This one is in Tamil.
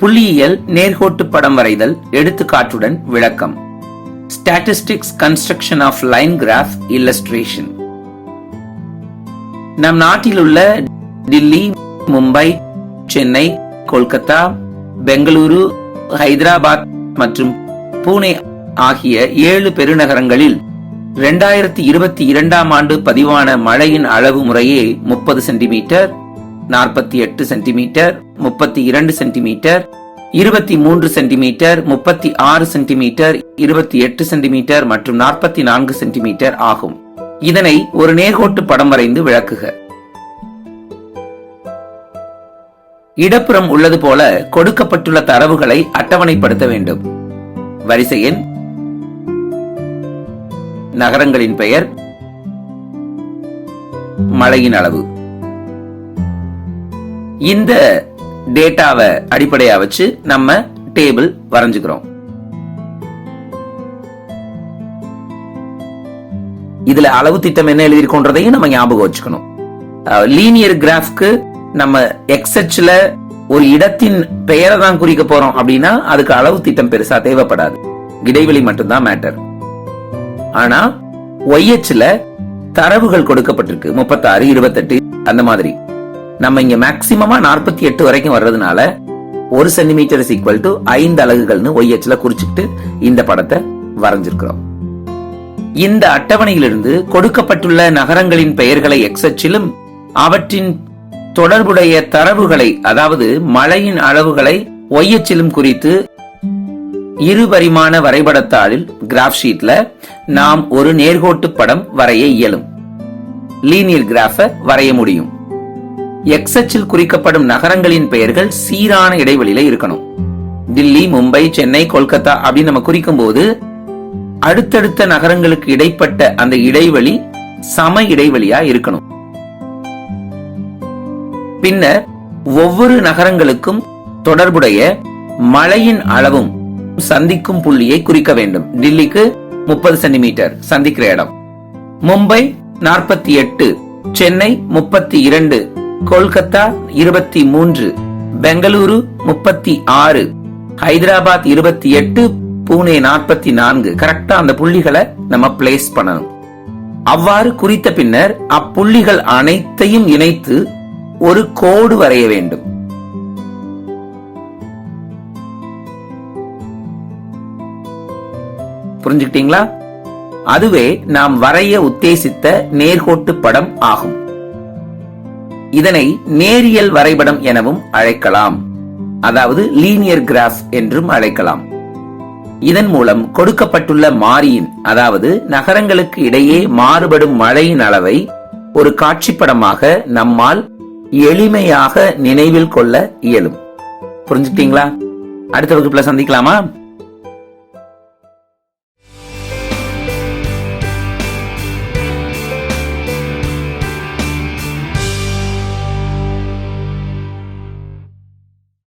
புள்ளியியல் நேர்கோட்டு படம் வரைதல் எடுத்துக்காட்டுடன் விளக்கம். Statistics construction of line graph illustration நம் நாட்டில் உள்ள டில்லி மும்பை சென்னை கொல்கத்தா பெங்களூரு ஹைதராபாத் மற்றும் பூனே ஆகிய ஏழு பெருநகரங்களில் இரண்டாயிரத்தி இருபத்தி இரண்டாம் ஆண்டு பதிவான மழையின் அளவு முறையே முப்பது சென்டிமீட்டர் நாற்பத்தி எட்டு சென்டிமீட்டர் முப்பத்தி இரண்டு சென்டிமீட்டர் இருபத்தி மூன்று சென்டிமீட்டர் முப்பத்தி ஆறு சென்டிமீட்டர் இருபத்தி எட்டு சென்டிமீட்டர் மற்றும் நாற்பத்தி நான்கு சென்டிமீட்டர் ஆகும். இதனை ஒரு நேர்கோட்டு படம் வரைந்து விளக்குக. இடப்புறம் உள்ளது போல கொடுக்கப்பட்டுள்ள தரவுகளை அட்டவணைப்படுத்த வேண்டும். வரிசை எண் நகரங்களின் பெயர் மழையின் அளவு. இந்த டேட்டாவை அடிப்படையா வச்சு நம்ம டேபிள் வரைஞ்சுக்கிறோம். இதுல அளவு திட்டம் என்ன எழுதியிருக்கோன்றதையும் நம்ம ஞாபகம் வச்சுக்கணும். லீனியர் கிராஃப்க்கு நம்ம எக்ஸ்எச்ல ஒரு இடத்தின் பெயரை தான் குறிக்க போறோம் அப்படின்னா அதுக்கு அளவு திட்டம் பெருசா தேவைப்படாது. இடைவெளி மட்டும்தான் மேட்டர் ஆனா ஒய்எச்ல தரவுகள் கொடுக்கப்பட்டிருக்கு. முப்பத்தாறு இருபத்தெட்டு அந்த மாதிரி. நம்ம இங்க மேக்சிமமா நாற்பத்தி எட்டு வரைக்கும் வர்றதுனால ஒரு சென்டிமீட்டர் இஸ் ஈக்குவல் டு ஐந்து அலகுகள்னு ஒய்எச்ல குறிச்சுக்கிட்டு இந்த படத்தை வரைஞ்சிருக்கிறோம். இந்த அட்டவணையிலிருந்து கொடுக்கப்பட்டுள்ள நகரங்களின் பெயர்களை எக்ஸச்சிலும் அவற்றின் தொடர்புடைய தரவுகளை அதாவது மழையின் அளவுகளை ஒய்எச்சிலும் குறித்து இருபரிமாண வரைபடத்தாளில் கிராஃப் ஷீட்ல நாம் ஒரு நேர்கோட்டு படம் வரைய இயலும். லீனியர் கிராஃப வரைய முடியும். எக்ஸச்சில் குறிக்கப்படும் நகரங்களின் பெயர்கள் சீரான இடைவெளியில இருக்கணும். டில்லி மும்பை சென்னை கொல்கத்தா அப்படின்னு நம்ம குறிக்கும் போது அடுத்தடுத்த நகரங்களுக்கு இடைப்பட்ட அந்த இடைவெளி சம இடைவெளியா இருக்கணும். பின்னர் ஒவ்வொரு நகரங்களுக்கும் தொடர்புடைய மழையின் அளவும் சந்திக்கும் புள்ளியை குறிக்க வேண்டும். டில்லிக்கு முப்பது சென்டிமீட்டர் சந்திக்கிற இடம். மும்பை நாற்பத்தி எட்டு சென்னை முப்பத்தி இரண்டு கொல்கத்தா இருபத்தி மூன்று பெங்களூரு முப்பத்தி ஆறு ஹைதராபாத் இருபத்தி எட்டு பூனே நாற்பத்தி நான்கு. கரெக்டா அந்த புள்ளிகளை நம்ம பிளேஸ் பண்ணணும். அவ்வாறு குறித்த பின்னர் அப்புள்ளிகள் அனைத்தையும் இணைத்து ஒரு கோடு வரைய வேண்டும். புரிஞ்சுக்கிட்டீங்களா? அதுவே நாம் வரைய உத்தேசித்த நேர்கோட்டு படம் ஆகும். இதனை நேரியல் வரைபடம் எனவும் அழைக்கலாம். அதாவது லீனியர் கிராஃப் என்றும் அழைக்கலாம். இதன் மூலம் கொடுக்கப்பட்டுள்ள மாறியின் அதாவது நகரங்களுக்கு இடையே மாறுபடும் மழையின் அளவை ஒரு காட்சிப்படமாக நம்மால் எளிமையாக நினைவில் கொள்ள இயலும். புரிஞ்சுக்கிட்டீங்களா? அடுத்த வகுப்புல சந்திக்கலாமா?